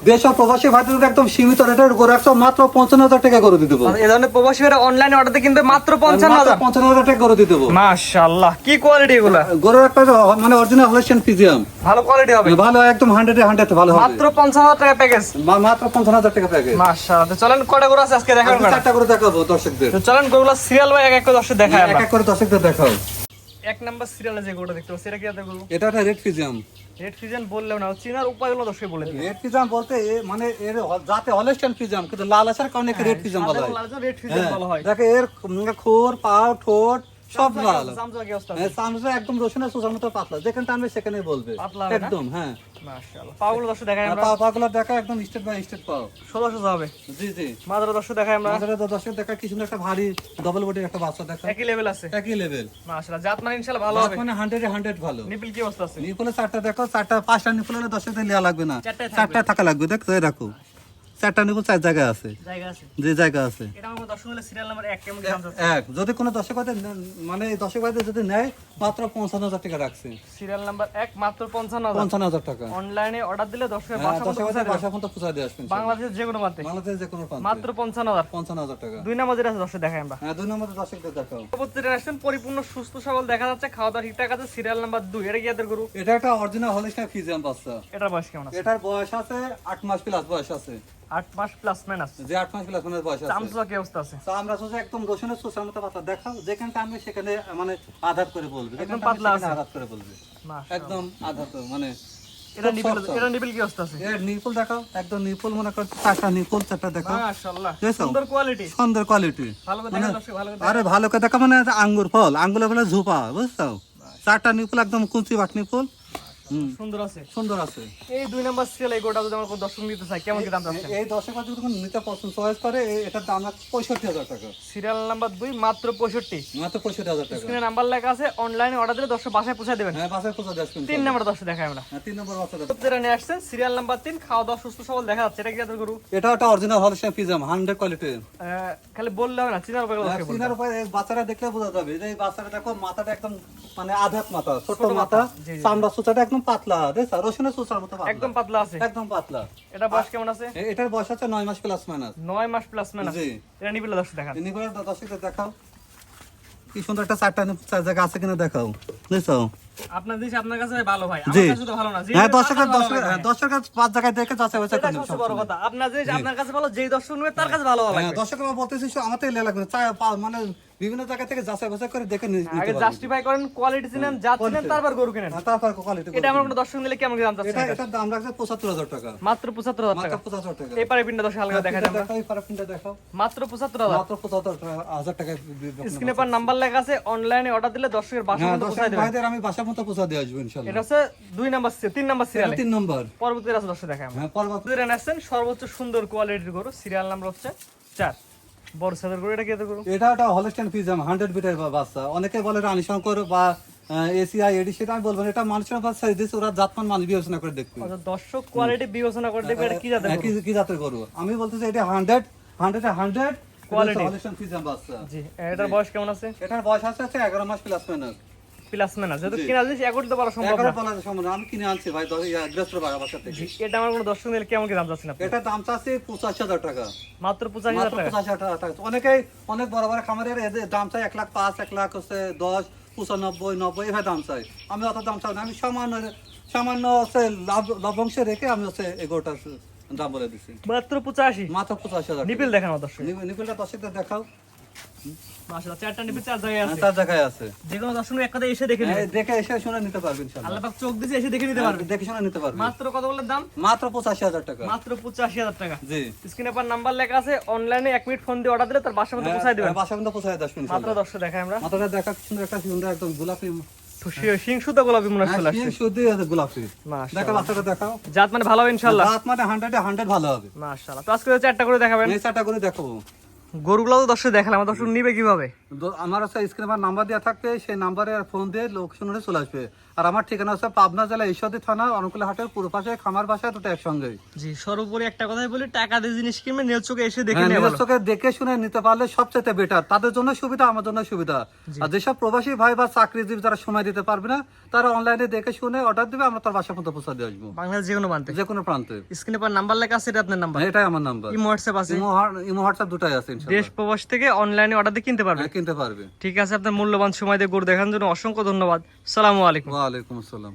দেশ প্রবাসী ভাইদের একদম সীমিত রেটের গরু একদম মাত্র পঞ্চান্ন হাজার টাকা করে দিয়ে দেবো। এই ধরনের প্রবাসীরা অনলাইনে অর্ডার কিনবে মাত্র পঞ্চান্ন হাজার। পঞ্চান্ন হাজার টাকা করে মাশাআল্লাহ কি কোয়ালিটি এগুলা? গরুর একটা মানে অরিজিনাল হলেশন ফিজিয়াম ভালো কোয়ালিটি হবে। ভালো একদম হান্ড্রেড হান্ড্রেড ভালো হবে। মাত্র পঞ্চান্ন হাজার টাকা প্যাকেজ মাত্র পঞ্চান্ন হাজার টাকা প্যাকেজ মাশাআল্লাহ তো চলেন কটা করে আছে আজকে দেখাবেন কটা? চারটা করে দেখাবো দর্শকদের। তো চলেন গরুগুলা সিরিয়াল এক এক করে দর্শক দেখায় এক এক করে দর্শকদের দেখাও। এক নাম্বার সিরিয়ালে যে গোটা দেখতে পাচ্ছি। এটা কি আছে গরু এটা একটা রেড ফিজাম রেড ফিজাম বললেও না চিনার উপায়গুলো দশে বলে দিই রেড ফিজাম বলতে মানে এর জাতে যাতে হলেস্টাইন ফিজাম কিন্তু লাল আসার কারণে রেড ফিজাম বলা হয়। রেড ফিজেন বলা হয়। দেখে এর খোর পা ঠোঁট সব লাল অবস্থা হ্যাঁ, চামচা একদম রসুনের সুসার মতো পাতলা। যেখানে টানবে সেখানে বলবে? একদম হ্যাঁ। পাগুলো দর্শক দেখাই আমরা। পাগুলো দেখা একদম স্টেট বাই স্টেট পাও। সোজা সোজা হবে। জি জি। মাদার দর্শক দেখাই আমরা। মাঝে দর্শক দেখা কি সুন্দর একটা ভারী ডবল বডির একটা বাচ্চা দেখা। একই লেভেল আছে। একই লেভেল মাশাআল্লাহ জাত মানে ইনশাআল্লাহ ভালো হবে। মানে হান্ড্রেড হান্ড্রেড ভালো। নিপিল কি অবস্থা আছে? নিপুলে চারটা দেখো চারটা পাঁচটা নিপুল লাগবে না। চারটায় চারটা থাকা লাগবে দেখো দেখো। চারটা নিপুল চার জায়গা আছে। যে জায়গা আছে। এটা আমার দর্শক হলে সিরিয়াল নাম্বার 1 কেমন দাম যাচ্ছে এক। যদি কোনো দর্শক মানে দর্শক যদি নেয় মাত্র পঞ্চান্ন হাজার টাকা রাখছে। সিরিয়াল নাম্বার 1 মাত্র 55000 পঞ্চান্ন হাজার টাকা। অনলাইনে অর্ডার দিলে হ্যাঁ, বাসা দর্শক ভাইদের বাসা পর্যন্ত পৌঁছা দিয়ে আসবেন বাংলাদেশের যে কোনো প্রান্তে। বাংলাদেশ যে কোনো প্রান্তে। মাত্র 55000 পঞ্চান্ন হাজার টাকা। দুই নাম্বার যেটা আছে দর্শক দেখাই আমরা। হ্যাঁ দুই নম্বর দর্শকদের দেখাও। রেস্টুরেন্ট পরিপূর্ণ সুস্থ সবল দেখা যাচ্ছে খাওয়া দাওয়া ঠিকঠাক আছে সিরিয়াল নাম্বার 2 এটা কি এদের গরু? এটা একটা অরিজিনাল হলিস্টাইন ফিজিয়াম বাচ্চা। এটার বয়স কেমন আছে? এটার বয়স আছে আট মাস প্লাস বয়স আছে। 8 মাস প্লাস মাইনাস যে আট মাস প্লাস মানে বয়স আছে। চামচা কি অবস্থা আছে? তো সোজা একদম রসুনের সুসার মতো পাতা। দেখাও যেখানে টানবে সেখানে মানে আঘাত করে বলবে। একদম পাতলা আছে। আঘাত করে বলবে। একদম আঘাত মানে এটা খুব নিপিল soft, soft। এটা নিপিল কি অবস্থা আছে? এর নিপুল দেখাও একদম নিপুল মনে কর চারটা নিপুল চারটা দেখাও মাশাআল্লাহ। সুন্দর কোয়ালিটি সুন্দর কোয়ালিটি ভালো করে দেখা দর্শক ভালো করে আরে ভালো করে দেখা মানে আঙ্গুর ফল। আঙ্গুলে ফলে ঝোপা বুঝছ? চারটা নিপুল একদম কুচি বাট নিপুল সুন্দর আছে। সুন্দর আছে। এই দুই নাম্বার সিরিয়াল এই গোটা যদি আমার কোনো দর্শক নিতে চাই কেমন কি দাম যাচ্ছে এই পাঁচ যদি কোনো নিতে পছন্দ চয়েস করে এটার দাম আছে পঁয়ষট্টি হাজার টাকা। সিরিয়াল নাম্বার দুই মাত্র পঁয়ষট্টি। মাত্র পঁয়ষট্টি হাজার টাকা। স্ক্রিনে নাম্বার লেখা আছে অনলাইনে অর্ডার দিলে দর্শক বাসায় পৌঁছে দেবেন। হ্যাঁ বাসায় কোথাও আসবেন তিন নাম্বার দর্শক দেখাই আমরা। হ্যাঁ তিন নম্বর বাচ্চাটা যেটা নিয়ে আসছেন সিরিয়াল নাম্বার তিন খাওয়া দাওয়া সুস্থ সবল দেখা যাচ্ছে। এটা কি এদের গরু? এটা একটা original Holstein Friesian hundred quality আহ, খালি বললে হবে না চিনার উপরে চিনার উপরে বাচ্চারা দেখলে বোঝা যাবে এই বাচ্চাটা দেখো মাথাটা একদম মানে আধাত মাথা ছোট মাথা। চামড়া সুচাটা একদম পাতলা দেখছ রসুনের চোষার মতো পাতলা। একদম পাতলা আছে। একদম পাতলা। এটা বয়স কেমন আছে? এটার বয়স আছে নয় মাস প্লাস মাইনাস নয় মাস প্লাস মাইনাস জি। এটা নিবিলা দর্শক দেখান। নিবিলা দর্শকদের দেখাও। কি সুন্দর একটা চারটা চার জায়গা আছে কিনা দেখাও। বুঝছ? আপনার জিনিস আপনার কাছে ভালো ভাই। আমার কাছে তো ভালো না। হ্যাঁ নেবে তার দর্শকের কাছে ভালো দর্শকের হবে। হ্যাঁ, দর্শকের পাঁচ জায়গায় দেখে যাচাই বাছাই এটা সবচেয়ে বড় কথা। আপনার জিনিস আপনার কাছে ভালো যেই দর্শক নেবে তার কাছে ভালো হবে। হ্যাঁ দর্শকের বলতেছি আমার থেকে লেলা লাগবে না। মানে বিভিন্ন জায়গা থেকে যাচাই বাছাই করে দেখে নিতে আগে জাস্টিফাই করেন কোয়ালিটি চিনেন জাত চিনেন তারপর গরু কিনেন। হ্যাঁ, তারপর কোয়ালিটি এটা আমার কোনো দর্শক নিলে কেমন কি দাম এটা চাচ্ছেন? দাম রাখছে পঁচাত্তর হাজার টাকা। মাত্র পঁচাত্তর হাজার মাত্র টাকা। পঁচাত্তর টাকা। এই পারে পিনটা দশ হালকা দেখা যায় আমরা। দেখাও এই দেখাও। মাত্র টাকা- স্ক্রিনে পার নাম্বার লেখা আছে অনলাইনে অর্ডার দিলে দর্শকের বাসা হ্যাঁ ভাইদের আমি বাসা মতো পৌঁছা দিয়ে আসব ইনশাল্লাহ। এটা হচ্ছে দুই নাম্বার তিন নাম্বার সিরিয়ালে তিন নম্বর। পরবর্তী দর্শক হ্যাঁ পরবর্তী রান আসছেন সর্বোচ্চ সুন্দর কোয়ালিটির গরু সিরিয়াল নাম্বার হচ্ছে চার। বড় সাদের গরু এটা কি এত গরু? এটা একটা হলস্টাইন ফিজাম হান্ড্রেড বিটের বাচ্চা। অনেকে বলে রানী শঙ্কর বা এসিআই এডি সেটা আমি বলব এটা মানুষের বাচ্চা দিচ্ছে ওরা জাতমান মানুষ বিবেচনা করে দেখবে। আচ্ছা, দর্শক কোয়ালিটি বিবেচনা করে দেখবে এটা কি জাতের গরু? কি- জাতের গরু? আমি বলতেছি এটা hundred hundred hundred Quality. Holstein Friesian বাচ্চা। জি এটার বয়স কেমন আছে? এটার বয়স আছে আছে এগারো মাস প্লাস মাইনাস প্লাস মেনা যেহেতু কিনা জিনিস একটি তো বলা সম্ভব না। বলা সম্ভব আমি কিনে আনছি ভাই গ্রেস্ট বাসা থেকে। এটা আমার কোনো দর্শক নিলে কেমন কি দাম চাচ্ছেন আপনি? দাম চাচ্ছি পঁচাশি হাজার টাকা। মাত্র পঁচাশি হাজার টাকা? পঁচাশি হাজার টাকা। অনেকেই অনেক বড় বড় খামারের দাম চাই এক লাখ পাঁচ এক লাখ হচ্ছে দশ পঁচানব্বই নব্বই এভাবে দাম চাই। আমি অত দাম চাই না আমি সামান্য সামান্য হচ্ছে লভ্যাংশ রেখে আমি হচ্ছে এগারোটার দাম বলে দিচ্ছি মাত্র পঁচাশি? মাত্র পঁচাশি হাজার নিপিল দেখেন দর্শক নিপিল- নিপিলটা দর্শকদের দেখাও। মাশাআল্লাহ চারটা নিপিল চার জায়গায় আছে। তার জায়গায় আছে। যে কোনো দর্শক এক কথা এসে দেখে নেবে। দেখে এসে শুনে নিতে পারবেন আল্লাহ পাক চোখ দিয়েছে এসে দেখে নিতে পারবে। দেখে শুনে নিতে পারবেন মাত্র কত বলে দাম? মাত্র পঁচাশি হাজার টাকা। মাত্র পঁচাশি হাজার টাকা। জি। স্ক্রিনে পার নাম্বার লেখা আছে অনলাইনে এক মিনিট ফোন দিয়ে অর্ডার দিলে তার বাসা মধ্যে পৌঁছায় দেবেন। হ্যাঁ, বাসা কিন্তু পৌঁছায় দশ মিনিট মাত্র দর্শক দেখাই আমরা। মাথাটা দেখা সুন্দর একটা সুন্দর একদম গোলাপি তো সি- সিং সুতা গোলাপি মনে হয় হ্যাঁ, গোলাপি। দেখাও। জাত মানে ভালো হবে ইনশাআল্লাহ। মানে হান্ড্রেডে হান্ড্রেড ভালো হবে। মাশাআল্লাহ। তো আজকে চারটা করে দেখাবেন। চারটা করে দেখাবো। গরুগুলো তো দর্শক দেখালাম আমার দর্শক নিবে কীভাবে? আমার স্ক্রিনে নাম্বার দেওয়া থাকবে, সেই নাম্বারে ফোন দিয়ে লোকেশন চলে আসবে। আর আমার ঠিকানা হচ্ছে পাবনা জেলা ঈশ্বরদী থানা অনুকূল হাটের পূর্ব পাশে খামার বাসায় দুটো একসঙ্গে। জি সর্বোপরি একটা কথাই বলি টাকা দিয়ে জিনিস কিনবে নিজ চোখে এসে দেখে হ্যাঁ, ভালো চোখে দেখে শুনে নিতে পারলে সবচেয়ে বেটার তাদের জন্য সুবিধা আমার জন্য সুবিধা। আর যেসব প্রবাসী ভাই বা চাকরিজীবী যারা সময় দিতে পারবে না তারা অনলাইনে দেখে শুনে অর্ডার দিবে আমরা তার বাসা পর্যন্ত পৌঁছা দিয়ে আসব। বাংলাদেশ যে কোনো প্রান্তে। যে কোনো প্রান্তে। স্ক্রিনে পর নাম্বার লেখা আছে এটা আপনার নাম্বার এটাই আমার নাম্বার ইমো হোয়াটসঅ্যাপ আছে। ইমো হোয়া- ইমো হোয়াটসঅ্যাপ দুটাই আছে ইনশাআল্লাহ। দেশ প্রবাস থেকে অনলাইনে অর্ডার দিয়ে কিনতে পারবে। হ্যাঁ, কিনতে পারবে। ঠিক আছে আপনার মূল্যবান সময় দিয়ে গরু দেখার জন্য অসংখ্য ধন্যবাদ। সালামু আলাইকুম। ওয়ালাইকুম আসসালাম।